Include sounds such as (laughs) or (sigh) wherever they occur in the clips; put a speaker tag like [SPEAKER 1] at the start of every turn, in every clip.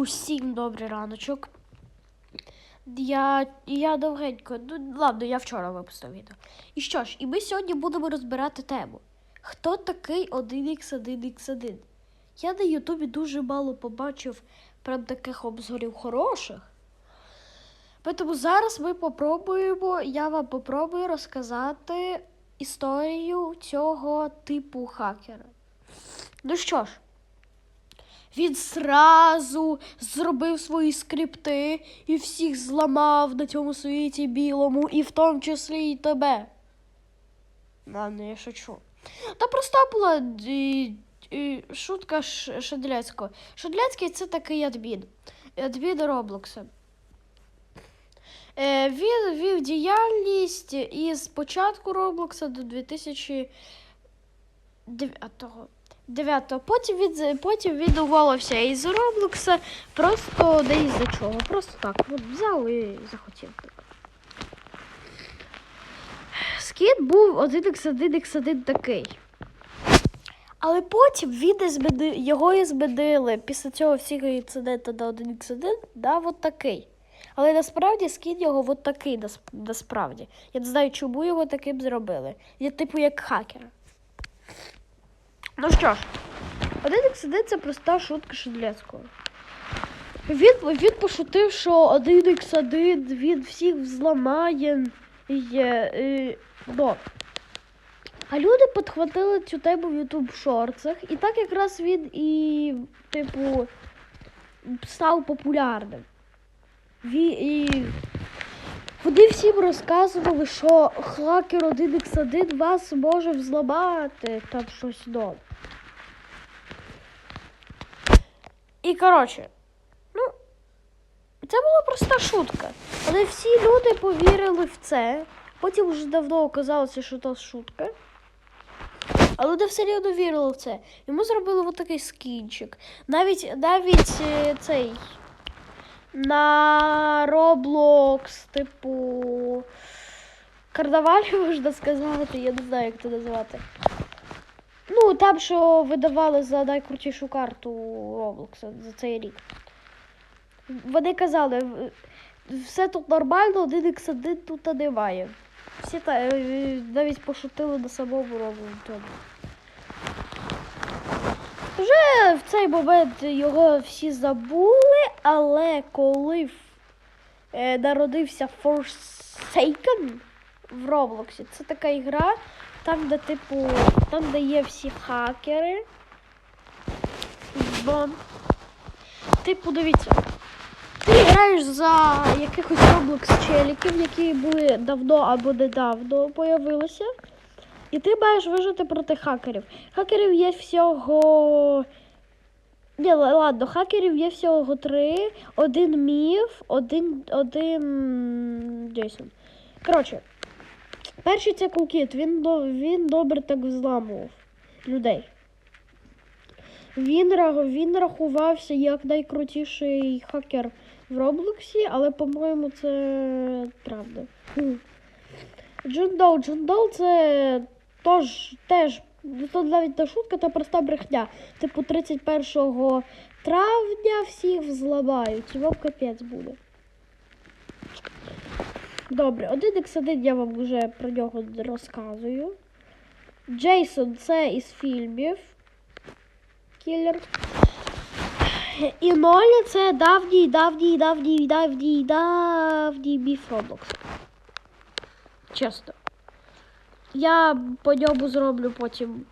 [SPEAKER 1] Усім добрий раночок. Я, я довгенько, ну ладно, я вчора випустив відео. І що ж, і ми сьогодні будемо розбирати тему. Хто такий 1x1x1? Я на Ютубі дуже мало побачив прям таких обзорів хороших. Тому зараз ми попробуємо, я вам попробую розказати історію цього типу хакера. Ну що ж, він зразу зробив свої скрипти і всіх зламав на цьому світі білому, і в тому числі і тебе. Ладно, я шучу. Та проста була і, і, шутка Ш- Шадряцького. Шадряцький це такий адмін. Адмін Роблокса. Е, він вів діяльність із початку Роблокса до 2009-го. 9. Потім він, потім він уволився із Роблокса просто не із-за чого. Просто так. От взяв і захотів так. Скіт був 1x1x1 такий. Але потім він і зміни- його і змінили після цього всього інциденту на 1x1 дав от такий. Але насправді скін його от такий насправді. Я не знаю, чому його таким зробили. Я типу як хакер. Ну що ж, 1x1 це проста шутка Шедлецького. Він, він пошутив, що 1x1 він всіх взламає. І, і, ну. А люди підхватили цю тему в YouTube шорцах, і так якраз він і, типу, став популярним. Ві, і вони всім розказували, що хакер 1x1 вас може взламати там щось до. І коротше, ну, це була проста шутка. Але всі люди повірили в це. Потім вже давно оказалося, що це шутка. Але люди все рівно вірили в це. Йому зробили от такий скінчик. Навіть навіть е, цей на Roblox, типу. Карнавалі (laughs) можна сказати, я не знаю, як це називати. Ну, там, що видавали за найкрутішу карту Roblox за цей рік. Вони казали, все тут нормально, 1x1 тут немає. Всі та, е, навіть пошутили на самому Roblox. Вже в цей момент його всі забули, але коли е, народився Forsaken в Роблоксі, це така ігра, там, де, типу, там, де є всі хакери. Бо, типу, дивіться. Ти граєш за якихось Roblox челіків, які були давно або недавно появилися. І ти маєш вижити проти хакерів. Хакерів є всього. Ні, ладно, хакерів є всього три. Один міф, один. один. Джейсон. Коротше, перший це Кулкіт, він, він добре так взламував людей. Він, він рахувався як найкрутіший хакер в Роблоксі, але, по-моєму, це правда. Джундол, Джундол це тож, теж, це навіть не шутка, це проста брехня. Типу 31 травня всіх взламають, вам капець буде. Добре, 1x1 я вам вже про нього розказую. Джейсон це із фільмів. Кілер. І Нолі це давній, давній, давній, давній, давній міф Роблокса. Чесно. Я по ньому зроблю потім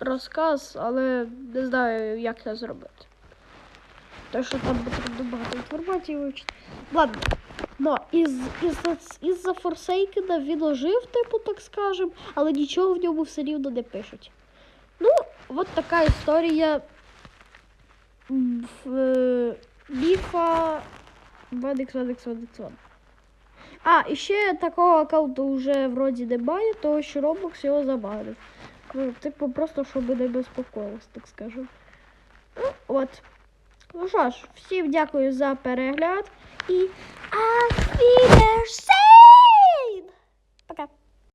[SPEAKER 1] розказ, але не знаю, як це зробити. Тому що там потрібно багато інформації вивчити. Ладно. Ну, із, із, із-за Форсейкена він ожив, типу, так скажем, але нічого в ньому все рівно не пишуть. Ну, от така історія в, е, міфа Вадикс, Вадикс, А, і ще такого аккаунту вже вроді немає, тому що Roblox його забанив. Ну, Типу, просто щоб не безпокоїлось, так скажемо. Ну, от. Ну що ж, всім дякую за перегляд і Auf Wiedersehen!